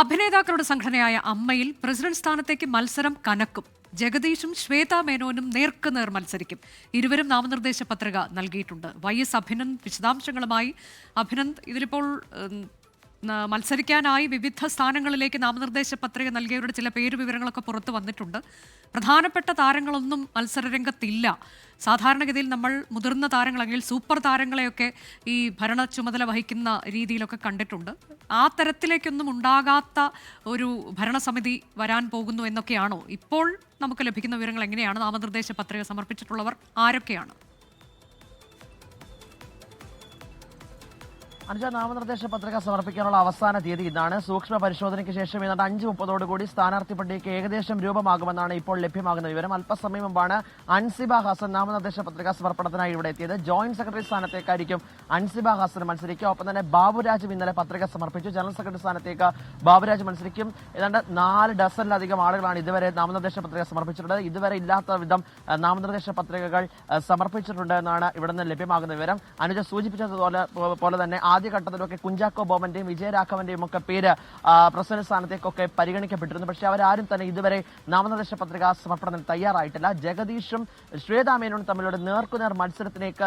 അഭിനേതാക്കളുടെ സംഘടനയായ അമ്മയിൽ പ്രസിഡന്റ് സ്ഥാനത്തേക്ക് മത്സരം കനക്കും. ജഗദീഷും ശ്വേതാ മേനോനും നേർക്കുനേർ മത്സരിക്കും. ഇരുവരും നാമനിർദ്ദേശ പത്രിക നൽകിയിട്ടുണ്ട്. വൈ എസ് അഭിനന്ദ് വിശദാംശങ്ങളുമായി അഭിനന്ദ്. ഇതിലിപ്പോൾ മത്സരിക്കാനായി വിവിധ സ്ഥാനങ്ങളിലേക്ക് നാമനിർദ്ദേശ പത്രിക നൽകിയവരുടെ ചില പേര് വിവരങ്ങളൊക്കെ പുറത്തു വന്നിട്ടുണ്ട്. പ്രധാനപ്പെട്ട താരങ്ങളൊന്നും മത്സരരംഗത്തില്ല. സാധാരണഗതിയിൽ നമ്മൾ മുതിർന്ന താരങ്ങൾ അല്ലെങ്കിൽ സൂപ്പർ താരങ്ങളെയൊക്കെ ഈ ഭരണ ചുമതല വഹിക്കുന്ന രീതിയിലൊക്കെ കണ്ടിട്ടുണ്ട്. ആ തരത്തിലേക്കൊന്നും ഉണ്ടാകാത്ത ഒരു ഭരണസമിതി വരാൻ പോകുന്നു എന്നൊക്കെയാണോ? ഇപ്പോൾ നമുക്ക് ലഭിക്കുന്ന വിവരങ്ങൾ എങ്ങനെയാണ്? നാമനിർദ്ദേശ പത്രിക സമർപ്പിച്ചിട്ടുള്ളവർ ആരൊക്കെയാണ്? അനുജ നാമനിർദ്ദേശ പത്രിക സമർപ്പിക്കാനുള്ള അവസാന തീയതി ഇതാണ്. സൂക്ഷ്മ പരിശോധനയ്ക്ക് ശേഷം ഏതാണ്ട് അഞ്ച് മുപ്പതോടുകൂടി സ്ഥാനാർത്ഥി പട്ടികയ്ക്ക് ഏകദേശം രൂപമാകുമെന്നാണ് ഇപ്പോൾ ലഭ്യമാകുന്ന വിവരം. അല്പസമയം മുമ്പാണ് അൻസിബ ഹാസൻ നാമനിർദ്ദേശ പത്രിക സമർപ്പണത്തിനായി ഇവിടെ എത്തിയത്. ജോയിന്റ് സെക്രട്ടറി സ്ഥാനത്തേക്കായിരിക്കും അൻസിബ ഹാസൻ മത്സരിക്കുക. ഒപ്പം തന്നെ ബാബുരാജും ഇന്നലെ പത്രിക സമർപ്പിച്ചു. ജനറൽ സെക്രട്ടറി സ്ഥാനത്തേക്ക് ബാബുരാജ് മത്സരിക്കും. ഏതാണ്ട് നാല് ഡസനിലധികം ആളുകളാണ് ഇതുവരെ നാമനിർദ്ദേശ പത്രിക സമർപ്പിച്ചിട്ടുള്ളത്. ഇതുവരെ ഇല്ലാത്ത വിധം നാമനിർദ്ദേശ പത്രികകൾ സമർപ്പിച്ചിട്ടുണ്ട് എന്നാണ് ഇവിടെ നിന്ന് ലഭ്യമാകുന്ന വിവരം. അനുജ സൂചിപ്പിച്ചതുപോലെ പോലെ തന്നെ ആദ്യഘട്ടത്തിലൊക്കെ കുഞ്ചാക്കോ ബോബന്റെയും വിജയരാഘവന്റെയും ഒക്കെ പേര് പ്രസിഡന്റ് സ്ഥാനത്തേക്കൊക്കെ പരിഗണിക്കപ്പെട്ടിരുന്നു. പക്ഷേ അവരാരും തന്നെ ഇതുവരെ നാമനിർദ്ദേശ പത്രിക സമർപ്പണത്തിന് തയ്യാറായിട്ടില്ല. ജഗദീഷും ശ്വേതാ മേനോനും തമ്മിലുള്ള നേർക്കുനേർ മത്സരത്തിലേക്ക്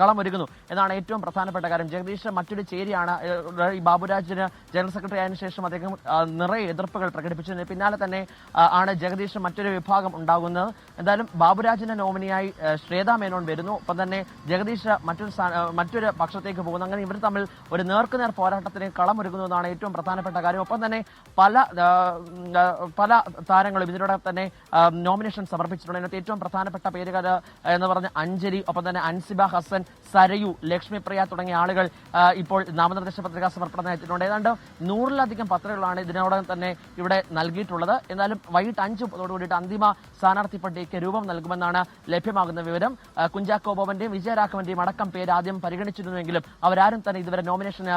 കളമൊരുങ്ങുന്നു. എന്നാണ് ഏറ്റവും പ്രധാനപ്പെട്ട കാര്യം. ജഗദീഷ് മറ്റൊരു ചേരിയാണ് ഈ ബാബുരാജിന് ജനറൽ സെക്രട്ടറി ആയതിനു ശേഷം അദ്ദേഹം നിറയെ എതിർപ്പുകൾ പ്രകടിപ്പിച്ചതിന് പിന്നാലെ തന്നെ ആണ് ജഗദീഷ് മറ്റൊരു വിഭാഗം ഉണ്ടാകുന്നത്. എന്തായാലും ബാബുരാജിന്റെ നോമിനിയായി ശ്വേതാ മേനോൻ വരുന്നു. ഒപ്പം തന്നെ ജഗദീഷ് മറ്റൊരു മറ്റൊരു പക്ഷത്തേക്ക് പോകുന്നു. അങ്ങനെ ഇവർ തമ്മിൽ ഒരു നേർക്കുനേർ പോരാട്ടത്തിന് കളമൊരുങ്ങുന്നതാണ് ഏറ്റവും പ്രധാനപ്പെട്ട കാര്യം. ഒപ്പം തന്നെ പല പല താരങ്ങളും ഇതിലൂടെ തന്നെ നോമിനേഷൻ സമർപ്പിച്ചിട്ടുണ്ട്. അതിനകത്ത് ഏറ്റവും പ്രധാനപ്പെട്ട പേരുകൾ എന്ന് പറഞ്ഞ അഞ്ജലി ഒപ്പം തന്നെ അൻസിബ ഹസൻ സരയു ലക്ഷ്മിപ്രിയ തുടങ്ങിയ ആളുകൾ ഇപ്പോൾ നാമനിർദ്ദേശ പത്രിക സമർപ്പണം നയിച്ചിട്ടുണ്ട് ഏതാണ്ട് നൂറിലധികം പത്രികകളാണ് ഇതിനോടകം തന്നെ ഇവിടെ നൽകിയിട്ടുള്ളത്. എന്നാലും വൈകിട്ട് അഞ്ച് കൂടിയിട്ട് അന്തിമ സ്ഥാനാർത്ഥി പട്ടികയ്ക്ക് രൂപം നൽകുമെന്നാണ് ലഭ്യമാകുന്ന വിവരം. കുഞ്ചാക്കോ ബോബന്റെയും വിജയരാഘവന്റെയും അടക്കം പേര് ആദ്യം പരിഗണിച്ചിരുന്നുവെങ്കിലും അവരാരും തന്നെ ഇതുവരെ നോമിനേഷന്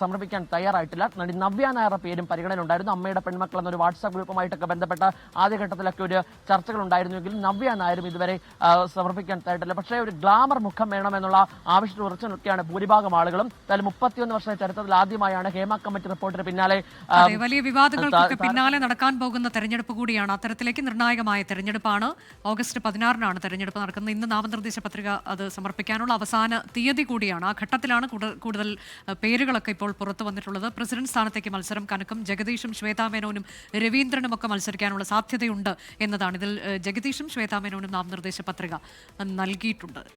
സമർപ്പിക്കാൻ തയ്യാറായിട്ടില്ല. നടി നവ്യ നായരുടെ പേരും പരിഗണനയിലുണ്ടായിരുന്നു. അമ്മയുടെ പെൺമക്കൾ എന്നൊരു വാട്സാപ്പ് ഗ്രൂപ്പുമായിട്ടൊക്കെ ബന്ധപ്പെട്ട ആദ്യഘട്ടത്തിലൊക്കെ ഒരു ചർച്ചകൾ ഉണ്ടായിരുന്നുവെങ്കിലും നവ്യ നായരും ഇതുവരെ സമർപ്പിക്കാൻ തയ്യാറില്ല പക്ഷേ ഒരു ഗ്ലാമർ മുഖം വേണമെന്നുള്ള ആവശ്യത്തിൽ ഉറച്ചു നിൽക്കുകയാണ് ഭൂരിഭാഗം ആളുകളും. എന്തായാലും മുപ്പത്തിയൊന്ന് വർഷ ചരിത്രത്തിൽ ആദ്യമായാണ് ഹേമ കമ്മിറ്റി റിപ്പോർട്ടിന് പിന്നാലെ വലിയ വിവാദങ്ങൾക്കൊക്കെ പിന്നാലെ നടക്കാൻ പോകുന്ന തെരഞ്ഞെടുപ്പ് കൂടിയാണ്. അത്തരത്തിലേക്ക് നിർണായകമായ തെരഞ്ഞെടുപ്പാണ് ഓഗസ്റ്റ് പതിനാറിനാണ് തെരഞ്ഞെടുപ്പ് നടക്കുന്നത്. ഇന്ന് നാമനിർദ്ദേശ പത്രിക അത് സമർപ്പിക്കാനുള്ള അവസാന തീയതി കൂടിയാണ്. ആ ഘട്ടത്തിലാണ് കൂടുതൽ പേരുകളൊക്കെ ഇപ്പോൾ പുറത്തു വന്നിട്ടുള്ളത്. പ്രസിഡന്റ് സ്ഥാനത്തേക്ക് മത്സരം കനക്കും. ജഗദീഷും ശ്വേതാമേനോനും രവീന്ദ്രനും ഒക്കെ മത്സരിക്കാനുള്ള സാധ്യതയുണ്ട് എന്നതാണ്. ഇതിൽ ജഗദീഷും ശ്വേതാമേനോനും നാമനിർദ്ദേശ പത്രിക നൽകിയിട്ടുണ്ട്.